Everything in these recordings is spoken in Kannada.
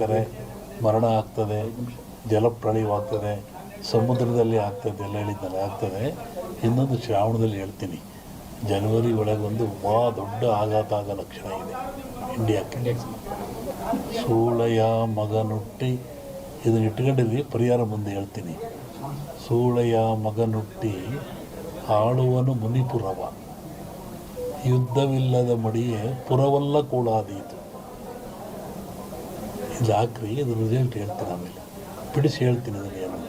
ಸಾಯ್ತಾರೆ ಮರಣ ಆಗ್ತದೆ, ಜಲಪ್ರಳಯವಾಗ್ತದೆ, ಸಮುದ್ರದಲ್ಲಿ ಆಗ್ತದೆ ಎಲ್ಲ ಹೇಳಿದ್ದಲ್ಲ ಆಗ್ತದೆ. ಇನ್ನೊಂದು ಶ್ರಾವಣದಲ್ಲಿ ಹೇಳ್ತೀನಿ. ಜನವರಿ ಒಳಗೊಂದು ಭಾಳ ದೊಡ್ಡ ಆಘಾತ ಆಗೋ ಲಕ್ಷಣ ಇದೆ ಇಂಡಿಯಾಕ್ಕೆ. ಸೂಳೆಯ ಮಗನುಟ್ಟಿ, ಇದನ್ನ ಇಟ್ಕೊಂಡಿರಿ ಪರಿಹಾರ ಮುಂದೆ ಹೇಳ್ತೀನಿ. ಸೂಳೆಯ ಮಗನುಟ್ಟಿ ಆಳುವನು ಮುನಿಪುರವ. ಯುದ್ಧವಿಲ್ಲದ ಮಡಿಯೇ ಪುರವಲ್ಲ ಕೂಡಾದೀತು ಇದು ಹಾಕ್ರಿ ಇದು ರಿಸಲ್ಟ್ ಹೇಳ್ತೀನಿ ಆಮೇಲೆ. ಬಿಡಿಸಿ ಹೇಳ್ತೀನಿ ಅದನ್ನು ಏನಂತ.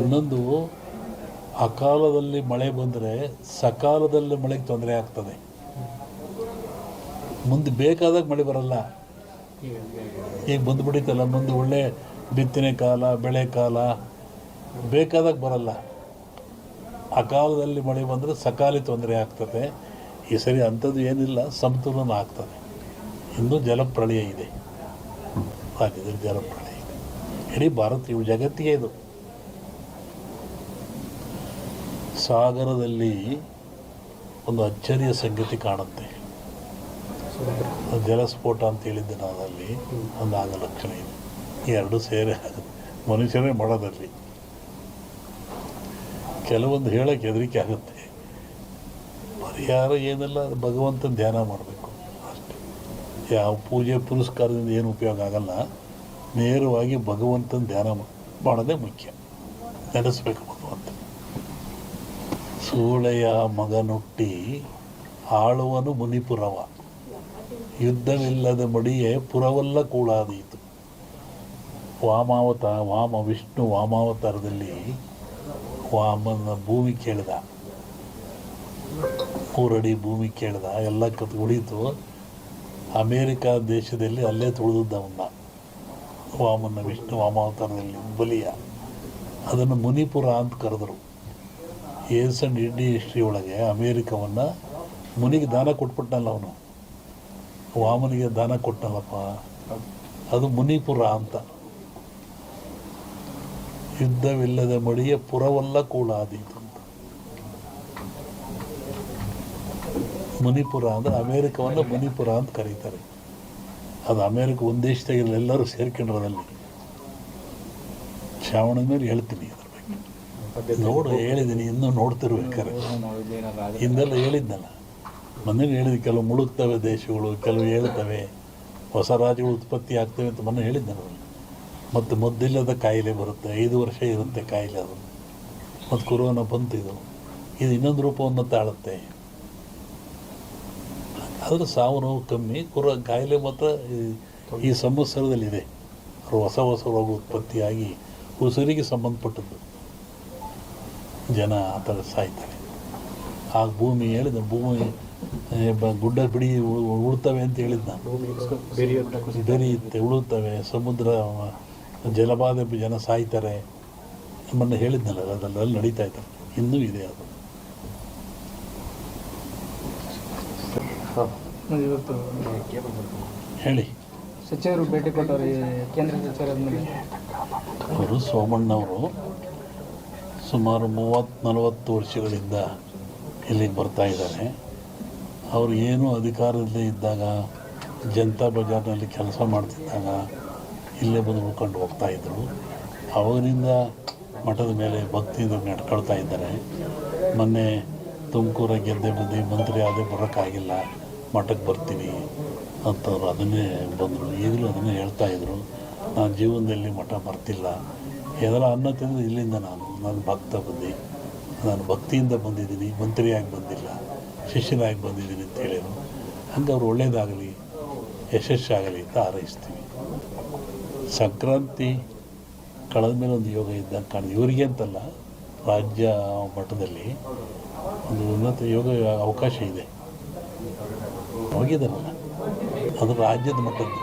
ಇನ್ನೊಂದು ಅಕಾಲದಲ್ಲಿ ಮಳೆ ಬಂದರೆ ಸಕಾಲದಲ್ಲಿ ಮಳೆಗೆ ತೊಂದರೆ ಆಗ್ತದೆ. ಮುಂದೆ ಬೇಕಾದಾಗ ಮಳೆ ಬರಲ್ಲ. ಈಗ ಬಂದುಬಿಡಿತಲ್ಲ ಮುಂದೆ ಒಳ್ಳೆ ಬಿತ್ತನೆ ಕಾಲ ಬೆಳೆ ಕಾಲ ಬೇಕಾದಾಗ ಬರಲ್ಲ. ಅಕಾಲದಲ್ಲಿ ಮಳೆ ಬಂದರೆ ಸಕಾಲಿ ತೊಂದರೆ ಆಗ್ತದೆ. ಈ ಸರಿ ಅಂಥದ್ದು ಏನಿಲ್ಲ ಸಮತೋಲನ ಆಗ್ತದೆ. ಇನ್ನೂ ಜಲಪ್ರಳಯ ಇದೆ. ರಾಜ್ಯದಲ್ಲಿ ಜಲಪ್ರಳಯ ಇದೆ. ಇಡೀ ಭಾರತ ಇವು ಜಗತ್ತಿಗೆ ಇದು. ಸಾಗರದಲ್ಲಿ ಒಂದು ಅಚ್ಚರಿಯ ಸಂಗತಿ ಕಾಣುತ್ತೆ. ಜಲಸ್ಫೋಟ ಅಂತ ಹೇಳಿದ್ದೆ ನಾನು ಅಲ್ಲಿ, ಒಂದು ಆಗ ಲಕ್ಷಣ ಇದೆ. ಎರಡು ಸೇರೆ ಆಗುತ್ತೆ. ಮನುಷ್ಯರೇ ಮಾಡೋದಲ್ಲಿ ಕೆಲವೊಂದು ಹೇಳಕ್ಕೆ ಹೆದರಿಕೆ ಆಗುತ್ತೆ. ಪರಿಹಾರ ಏನೆಲ್ಲ, ಭಗವಂತನ ಧ್ಯಾನ ಮಾಡಬೇಕು. ಯಾವ ಪೂಜೆ ಪುರಸ್ಕಾರದಿಂದ ಏನು ಉಪಯೋಗ ಆಗಲ್ಲ. ನೇರವಾಗಿ ಭಗವಂತನ ಧ್ಯಾನ ಮಾಡೋದೇ ಮುಖ್ಯ. ನೆನೆಸ್ಬೇಕು ಭಗವಂತ. ಸೂಳೆಯ ಮಗನೊಟ್ಟಿ ಆಳುವನು ಮುನಿಪುರವ. ಯುದ್ಧವಿಲ್ಲದ ಮಡಿಯೇ ಪುರವಲ್ಲ ಕೂಡಾದೀತು ವಾಮಾವತ, ವಾಮ ವಿಷ್ಣು ವಾಮಾವತಾರದಲ್ಲಿ ವಾಮನ ಭೂಮಿ ಕೇಳಿದ. ಮೂರಡಿ ಭೂಮಿ ಕೇಳಿದ. ಎಲ್ಲ ಕತ್ ಉಳಿತು. ಅಮೇರಿಕಾ ದೇಶದಲ್ಲಿ ಅಲ್ಲೇ ತುಳಿದಿದ್ದವನ್ನ. ವಾಮನ ವಿಷ್ಣು ವಾಮಾವತಾರದಲ್ಲಿ ಬಲಿಯ. ಅದನ್ನು ಮುನಿಪುರ ಅಂತ ಕರೆದರು. ಏಸ್ ಅಂಡ್ ಇಂಡಿ ಹಿಸ್ಟ್ರಿ ಒಳಗೆ ಅಮೇರಿಕವನ್ನು ಮುನಿಗೆ ದಾನ ಕೊಟ್ಬಿಟ್ಟನಲ್ಲ ಅವನು. ವಾಮನಿಗೆ ದಾನ ಕೊಟ್ಟನಲ್ಲಪ್ಪ. ಅದು ಮುನಿಪುರ ಅಂತ. ಯುದ್ಧವಿಲ್ಲದ ಮಡಿಯ ಪುರವಲ್ಲ ಕೂಡಾದೀತು ಅಂತ ಮುನಿಪುರ ಅಂದರೆ ಅಮೇರಿಕವನ್ನು ಮಣಿಪುರ ಅಂತ ಕರೀತಾರೆ. ಅದು ಅಮೇರಿಕ ಒಂದು ದೇಶದಾಗಿಲ್ಲ ಎಲ್ಲರೂ ಸೇರ್ಕೊಂಡಿರೋದಲ್ಲಿ. ಶ್ರಾವಣದ ಮೇಲೆ ಹೇಳ್ತೀನಿ ಅದ್ರ ಬಗ್ಗೆ. ನೋಡು ಹೇಳಿದ್ದೀನಿ ಇನ್ನೂ ನೋಡ್ತಿರ್ಬೇಕಾರೆ ಹಿಂದೆಲ್ಲ ಹೇಳಿದ್ನಲ್ಲ. ಮೊನ್ನೆ ಹೇಳಿದ ಕೆಲವು ಮುಳುಗ್ತವೆ ದೇಶಗಳು, ಕೆಲವು ಹೇಳ್ತವೆ. ಹೊಸ ರಾಜ್ಯಗಳು ಉತ್ಪತ್ತಿ ಆಗ್ತವೆ ಅಂತ ಮೊನ್ನೆ ಹೇಳಿದ್ನಲ್ಲ ಮತ್ತು ಮದ್ದಿಲ್ಲದ ಕಾಯಿಲೆ ಬರುತ್ತೆ, ಐದು ವರ್ಷ ಇರುತ್ತೆ ಕಾಯಿಲೆ ಅದು. ಮತ್ತು ಕೊರೋನಾ ಬಂತು ಇದು. ಇದು ಇನ್ನೊಂದು ರೂಪವನ್ನು ತಾಳುತ್ತೆ. ಆದರೆ ಸಾವು ನೋವು ಕಮ್ಮಿ. ಕುರ ಕಾಯಿಲೆ ಮಾತ್ರ ಈ- ಸಂವತ್ಸರದಲ್ಲಿದೆ. ಅವರು ಹೊಸ ಹೊಸ ರೋಗ ಉತ್ಪತ್ತಿಯಾಗಿ ಉಸಿರಿಗೆ ಸಂಬಂಧಪಟ್ಟದ್ದು. ಜನ ಆ ಥರ ಸಾಯ್ತಾರೆ. ಆ ಭೂಮಿ ಹೇಳಿದ, ಭೂಮಿ ಗುಡ್ಡ ಬಿಡಿ ಉಳ್ತವೆ ಅಂತ ಹೇಳಿದ ನಾನು ಬೆರೆಯುತ್ತೆ ಉಳುತ್ತವೆ, ಸಮುದ್ರ ಜಲಬಾಧೆ ಜನ ಸಾಯ್ತಾರೆ. ನಮ್ಮನ್ನು ಹೇಳಿದ್ನಲ್ಲ, ಅದೆಲ್ಲ ನಡೀತಾ ಇದ್ದಾರೆ ಇನ್ನೂ ಇದೆ ಅದು. ಇವತ್ತು ಹೇಳಿ. ಸಚಿವರು ಭೇಟಿ ಕೊಟ್ಟವ್ರು ಕೇಂದ್ರ ಸಚಿವರಾದ್ಮೇಲೆ ಅವರು ಸೋಮಣ್ಣವರು ಸುಮಾರು ಮೂವತ್ತು ನಲವತ್ತು ವರ್ಷಗಳಿಂದ ಇಲ್ಲಿಗೆ ಬರ್ತಾ ಇದ್ದಾರೆ. ಅವರು ಏನು ಅಧಿಕಾರದಲ್ಲೇ ಇದ್ದಾಗ ಜನತಾ ಬಜಾರ್ನಲ್ಲಿ ಕೆಲಸ ಮಾಡ್ತಿದ್ದಾಗ ಇಲ್ಲೇ ಬಂದು ಉಳ್ಕೊಂಡು ಹೋಗ್ತಾ ಇದ್ದರು ಅವಾಗಿನಿಂದ ಮಠದ ಮೇಲೆ ಭಕ್ತಿಯಿಂದ ನಡ್ಕೊಳ್ತಾ ಇದ್ದಾರೆ. ಮೊನ್ನೆ ತುಮಕೂರ ಗೆದ್ದೆ ಬಂದು ಮಂತ್ರಿ ಆದೇ ಬರೋಕ್ಕಾಗಿಲ್ಲ. ಮಠಕ್ಕೆ ಬರ್ತೀನಿ ಅಂತವ್ರು ಅದನ್ನೇ ಬಂದರು. ಈಗಲೂ ಅದನ್ನೇ ಹೇಳ್ತಾ ಇದ್ರು. ನಾನು ಜೀವನದಲ್ಲಿ ಮಠ ಬರ್ತಿಲ್ಲ. ಏನಾರ ಅನ್ನ ತಿಂದರೆ ಇಲ್ಲಿಂದ ನಾನು ನಾನು ಭಕ್ತ ಬಂದು. ನಾನು ಭಕ್ತಿಯಿಂದ ಬಂದಿದ್ದೀನಿ, ಮಂತ್ರಿಯಾಗಿ ಬಂದಿಲ್ಲ, ಶಿಷ್ಯನಾಗಿ ಬಂದಿದ್ದೀನಿ ಅಂತ ಹೇಳಿದರು. ಹಂಗೆ ಅವ್ರು ಒಳ್ಳೇದಾಗಲಿ, ಯಶಸ್ಸಾಗಲಿ ಅಂತ ಹಾರೈಸ್ತೀವಿ. ಸಂಕ್ರಾಂತಿ ಕಳೆದ ಮೇಲೆ ಒಂದು ಯೋಗ ಇದ್ದಂಗೆ ಕಾಣಿದೆ ಇವರಿಗೆ ಅಂತಲ್ಲ, ರಾಜ್ಯ ಮಟ್ಟದಲ್ಲಿ ಒಂದು ಉನ್ನತ ಯೋಗ ಅವಕಾಶ ಇದೆ. ಹೋಗಿದ್ದಾರಲ್ಲ ಅದು ರಾಜ್ಯದ ಮಟ್ಟದ್ದು.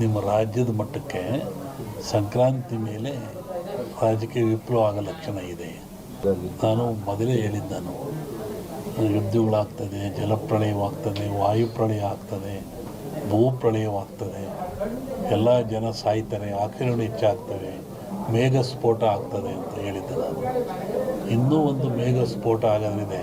ನಿಮ್ಮ ರಾಜ್ಯದ ಮಟ್ಟಕ್ಕೆ ಸಂಕ್ರಾಂತಿ ಮೇಲೆ ರಾಜಕೀಯ ವಿಪ್ಲವ ಆಗೋ ಲಕ್ಷಣ ಇದೆ. ನಾನು ಮೊದಲೇ ಹೇಳಿದ್ದಾನು ಯುದ್ಧಗಳಾಗ್ತದೆ ಜಲಪ್ರಳಯವಾಗ್ತದೆ, ವಾಯುಪ್ರಳಯ ಆಗ್ತದೆ, ಭೂಪ್ರಳಯವಾಗ್ತದೆ. ಎಲ್ಲ ಜನ ಸಾಯ್ತಾರೆ ಆಕ್ರಮಣ ಹೆಚ್ಚಾಗ್ತವೆ ಮೇಘ ಸ್ಫೋಟ ಆಗ್ತದೆ ಅಂತ ಹೇಳಿದ್ದೆ ನಾನು. ಇನ್ನೂ ಒಂದು ಮೇಘ ಸ್ಫೋಟ ಆಗೋದ್ರಿದೆ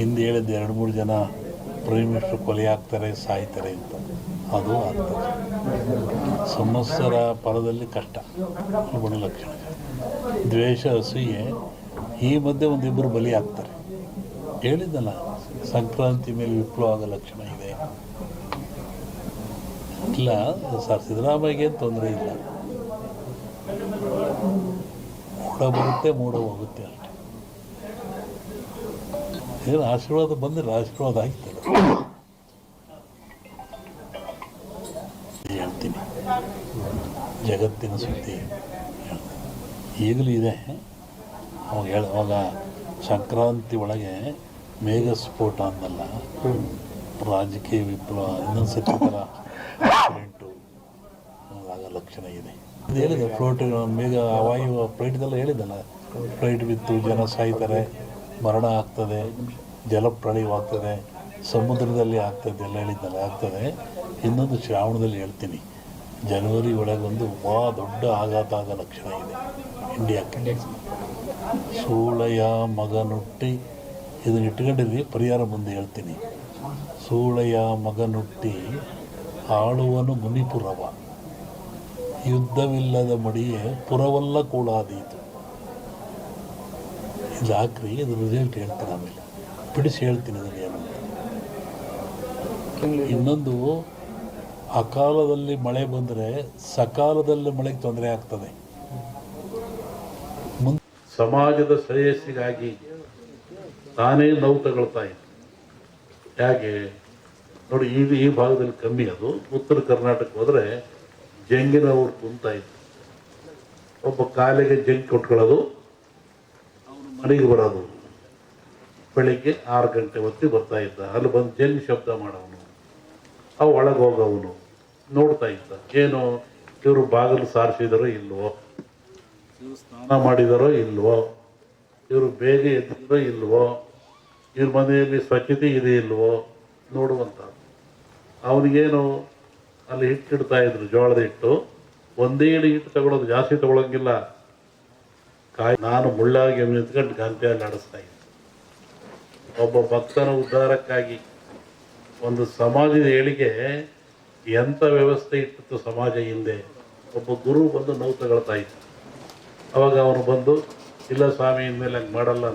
ಹಿಂದೆ ಹೇಳಿದ್ದು ಎರಡು ಮೂರು ಜನ ಪ್ರೈಮ್ ಮಿನಿಸ್ಟರ್ ಕೊಲೆ ಆಗ್ತಾರೆ, ಸಾಯ್ತಾರೆ ಅಂತ. ಅದು ಆಗ್ತದೆ. ಸಮಸ್ಯರ ಪರದಲ್ಲಿ ಕಷ್ಟ ಗುಣಲಕ್ಷಣ ದ್ವೇಷ ಹಸಿಗೆ ಈ ಮಧ್ಯೆ ಒಂದಿಬ್ಬರು ಬಲಿ ಆಗ್ತಾರೆ. ಹೇಳಿದ್ದಲ್ಲ, ಸಂಕ್ರಾಂತಿ ಮೇಲೆ ವಿಪ್ಲವ ಆಗೋ ಲಕ್ಷಣ ಇದೆ. ಇಲ್ಲ, ಸರ್ ಸಿದ್ದರಾಮಯ್ಯಗೆ ತೊಂದರೆ ಇಲ್ಲ. ಮೂಡ ಬರುತ್ತೆ, ಮೂಡ ಹೋಗುತ್ತೆ ಅಷ್ಟೆ. ಏನು ಆಶೀರ್ವಾದ ಬಂದರೆ ಆಶೀರ್ವಾದ ಆಗ್ತದೆ. ಹೇಳ್ತೀನಿ. ಜಗತ್ತಿನ ಸುದ್ದಿ. ಈಗಲೂ ಇದೆ. ಅವಾಗ ಹೇಳ ಅವಾಗ ಸಂಕ್ರಾಂತಿ ಒಳಗೆ ಮೇಘಸ್ಫೋಟ ಅಂದಲ್ಲ, ರಾಜಕೀಯ ವಿಪ್ಲವ ಇನ್ನೊಂದು ಸತಿ ಥರ ಆಕ್ಸಿಡೆಂಟು ಆಗ ಲಕ್ಷಣ ಇದೆ. ಇದು ಹೇಳಿದೆ ಫ್ಲೋಟ್ ಮೇಘ, ವಾಯು, ಫ್ಲೈಟ್ದೆಲ್ಲ ಹೇಳಿದ್ದಲ್ಲ, ಫ್ಲೈಟ್ ಬಿತ್ತು, ಜನ ಸಾಯ್ತಾರೆ. ಮರಣ ಆಗ್ತದೆ, ಜಲಪ್ರಳಯವಾಗ್ತದೆ, ಸಮುದ್ರದಲ್ಲಿ ಆಗ್ತದೆ ಎಲ್ಲ ಹೇಳಿದ್ದಲ್ಲ, ಆಗ್ತದೆ. ಇನ್ನೊಂದು ಶ್ರಾವಣದಲ್ಲಿ ಹೇಳ್ತೀನಿ. ಜನವರಿ ಒಳಗೊಂದು ಭಾಳ ದೊಡ್ಡ ಆಘಾತ ಆಗೋ ಲಕ್ಷಣ ಇದೆ ಇಂಡಿಯಾಕ್ಕೆ. ಸೂಳೆಯ ಮಗನುಟ್ಟಿ ಇದನ್ನ ಇಟ್ಕೊಂಡಿರಿ, ಪರಿಹಾರ ಮುಂದೆ ಹೇಳ್ತೀನಿ. ಸೂಳೆಯ ಮಗನುಟ್ಟಿ, ಆಳುವನು ಮುನಿಪುರವ. ಯುದ್ಧವಿಲ್ಲದ ಮಡಿಯೇ ಪುರವಲ್ಲ ಕೂಡಾದೀತು ಇದು ಹಾಕ್ರಿ ಇದು ರಿಸಲ್ಟ್ ಹೇಳ್ತೀನಿ ಆಮೇಲೆ. ಬಿಡಿಸಿ ಹೇಳ್ತೀನಿ ಅದನ್ನು ಏನು. ಇನ್ನೊಂದು ಅಕಾಲದಲ್ಲಿ ಮಳೆ ಬಂದರೆ ಸಕಾಲದಲ್ಲಿ ಮಳೆಗೆ ತೊಂದರೆ ಆಗ್ತದೆ. ಸಮಾಜದ ಶ್ರೇಯಸ್ಸಿಗಾಗಿ ತಾನೇ ನೋವು ತಗೊಳ್ತಾ ಇದ್ದೆ. ಹೇಗೆ? ನೋಡಿ ಈ ಈ ಭಾಗದಲ್ಲಿ ಕಮ್ಮಿ ಅದು. ಉತ್ತರ ಕರ್ನಾಟಕ ಹೋದರೆ ಜಂಗಿನ ಊರು ಕುಂತಾ ಇತ್ತು ಒಬ್ಬ ಕಾಲಿಗೆ ಜಂಗ್ ಕೊಟ್ಕೊಳ್ಳೋದು. ಮನೆಗೆ ಬರೋದು. ಬೆಳಿಗ್ಗೆ ಆರು ಗಂಟೆ ಹೊತ್ತಿಗೆ ಬರ್ತಾ ಇದ್ದ. ಅಲ್ಲಿ ಬಂದು ಜಂಗ್ ಶಬ್ದ ಮಾಡೋನು ಅವು ಒಳಗೆ ಹೋಗೋವನು. ನೋಡ್ತಾ ಇದ್ದ. ಏನು ಇವರು ಬಾಗಿಲು ಸಾರಿಸಿದಾರೋ ಇಲ್ವೋ? ಇವರು ಸ್ನಾನ ಮಾಡಿದಾರೋ ಇಲ್ವೋ? ಇವರು ಬೇಗ ಎದ್ದಿದ್ರೋ ಇಲ್ವೋ? ಇವ್ರ ಮನೆಯಲ್ಲಿ ಸ್ವಚ್ಛತೆ ಇದೆ ಇಲ್ವೋ? ನೋಡುವಂಥ ಅವನಿಗೇನು ಅಲ್ಲಿ ಹಿಟ್ಟಿಡ್ತಾ ಇದ್ರು, ಜೋಳದ ಹಿಟ್ಟು. ಒಂದೇ ಹಿಟ್ಟು ತಗೊಳ್ಳೋದು ಜಾಸ್ತಿ ತಗೊಳಂಗಿಲ್ಲ. ಕಾಯಿ ನಾನು ಮುಳ್ಳಾಗಿ ನಿಂತ್ಕೊಂಡು ಗಂಟೆಯಲ್ಲಿ ನಡೆಸ್ತಾ ಇದ್ದೆ. ಒಬ್ಬ ಭಕ್ತನ ಉದ್ಧಾರಕ್ಕಾಗಿ ಒಂದು ಸಮಾಜದ ಏಳಿಗೆ ಎಂಥ ವ್ಯವಸ್ಥೆ ಇಟ್ಟಿತ್ತು ಸಮಾಜ ಹಿಂದೆ? ಒಬ್ಬ ಗುರು ಬಂದು ನೋವು ತಗೊಳ್ತಾ ಇದ್ದ. ಅವಾಗ ಅವನು ಬಂದು, ಇಲ್ಲ ಸ್ವಾಮಿ, ಇನ್ಮೇಲೆ ಹಂಗೆ ಮಾಡಲ್ಲ.